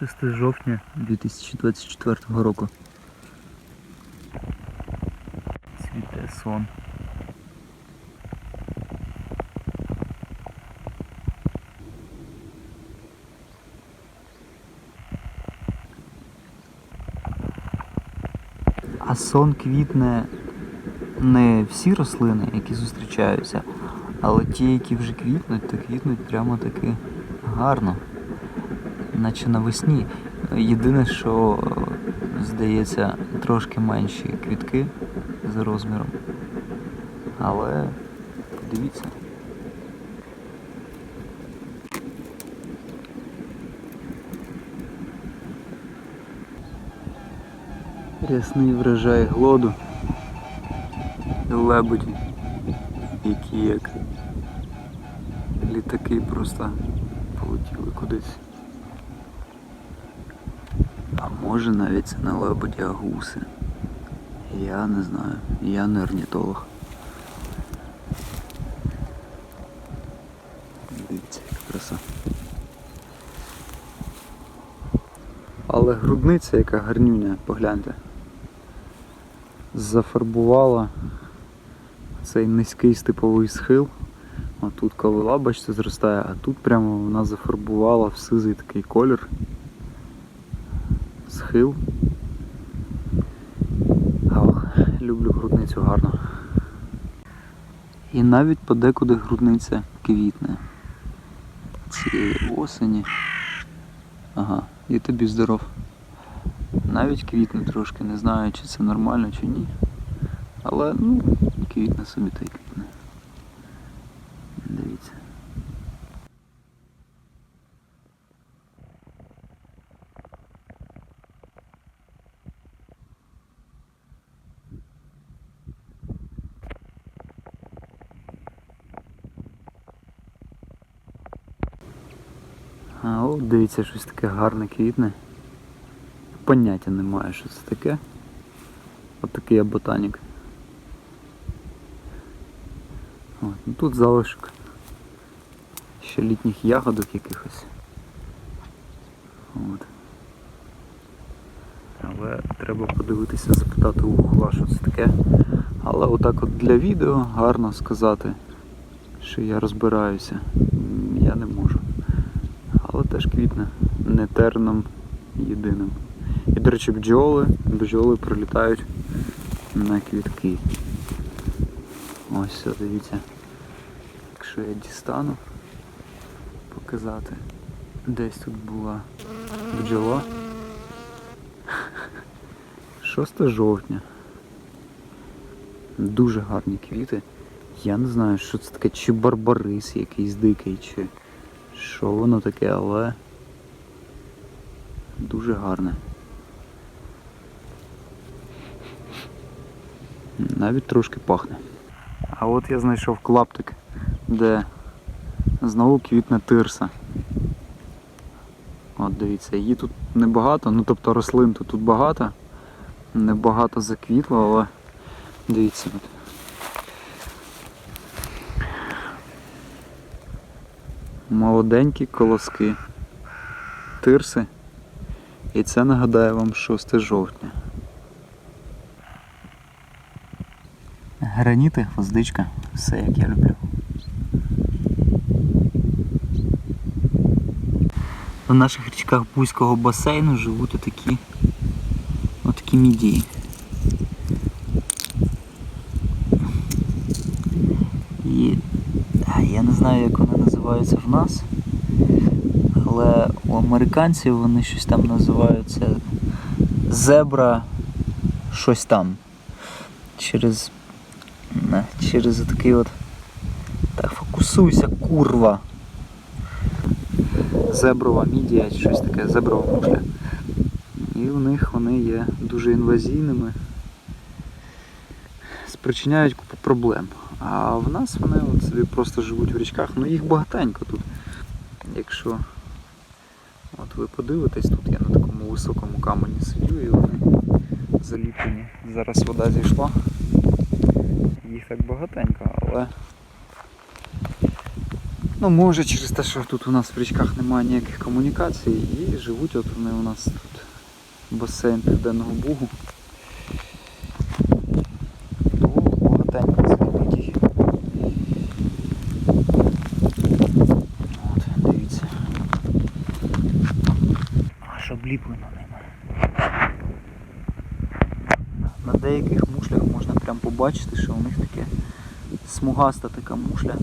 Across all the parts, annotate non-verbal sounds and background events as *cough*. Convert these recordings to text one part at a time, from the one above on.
6 жовтня 2024 року. Цвіте сон. А сон квітне не всі рослини, які зустрічаються, але ті, які вже квітнуть, то квітнуть прямо таки гарно наче навесні. Єдине, що е, здається, трошки менші квітки за розміром. Але подивіться. Рясний врожай глоду. Лебеді, які як літаки просто полетіли кудись. А може навіть це не гуси. Я не знаю. Я не орнітолог. Дивіться, яка краса. Але грудниця яка гарнюня, погляньте. Зафарбувала цей низький степовий схил. А тут кавила, бачите, зростає, а тут прямо вона зафарбувала в сизий такий колір схил. Ох, люблю грудницю гарно. І навіть подекуди грудниця квітне. Цієї осені. Ага, і тобі здоров. Навіть квітне трошки, не знаю, чи це нормально, чи ні. Але ну, квітне собі та й квітне. Дивіться. Дивіться, щось таке гарне квітне. Поняття немає, що це таке. От такий я ботанік. От, ну тут залишок ще літніх ягодок якихось. От. Але треба подивитися, запитати у Гугла, що це таке. Але отак от для відео гарно сказати, що я розбираюся. Я не можу. Теж квітне. Не терном єдиним. І, до речі, бджоли, бджоли прилітають на квітки. Ось все, дивіться. Якщо я дістану показати. Десь тут була бджола. 6 жовтня. Дуже гарні квіти. Я не знаю, що це таке, чи барбарис якийсь дикий, чи що воно таке, але дуже гарне. Навіть трошки пахне. А от я знайшов клаптик, де знову квітне тирса. От дивіться, її тут небагато, ну тобто рослин тут, тут багато. Небагато заквітло, але дивіться. Молоденькі колоски. Тирси. І це нагадаю вам 6 жовтня. Граніти, гвоздичка, все як я люблю. В наших річках Бузького басейну живуть отакі, отакі мідії. І а, я не знаю, як вони називаються в нас, але у американців вони щось там називаються зебра щось там. Через на, через такий от. Так, фокусуйся, курва. Зеброва мідія щось таке, зеброва мушля. І у них вони є дуже інвазійними, спричиняють купу проблем. А в нас вони от собі просто живуть в річках. Ну їх багатенько тут. Якщо от ви подивитесь, тут я на такому високому камені сидю і вони заліплені. Зараз вода зійшла. Їх так багатенько, але Ну, може через те, що тут у нас в річках немає ніяких комунікацій і живуть от вони у нас тут басейн Південного Бугу. То багатенько закипітій. От, дивіться. Аж обліплено ними. На деяких мушлях можна прям побачити, що у них таке смугаста така мушля.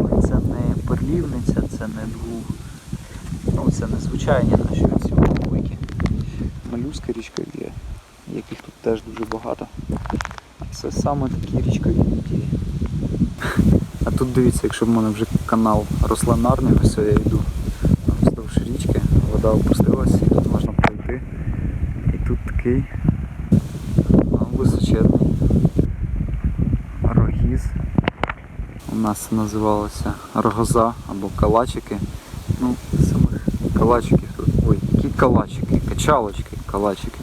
Але Це не перлівниця, це не дву. Ну, це не звичайні наші оці великі. Малюська річка є, яких тут теж дуже багато. Це саме такі річкові дії. А тут дивіться, якщо в мене вже канал рослинарний, ось я йду вода опустилась тут можна пройти. І тут такий ну, височезний рогіз. У нас називалося рогоза або калачики. Ну, самих калачиків тут. Ой, які калачики, качалочки, калачики.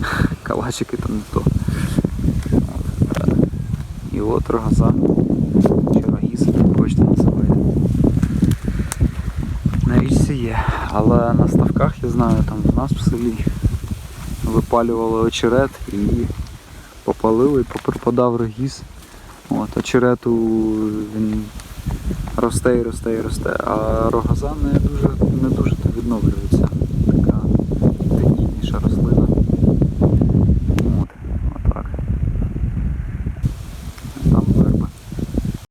*laughs* Калачики то не то. І от рогоза. Чи рогіз, хочете називаєте. На річці є. Але на ставках, я знаю, там у нас в селі випалювали очерет і попалили, і поприпадав рогіз. От, очерету він росте і росте і росте, а рогаза не дуже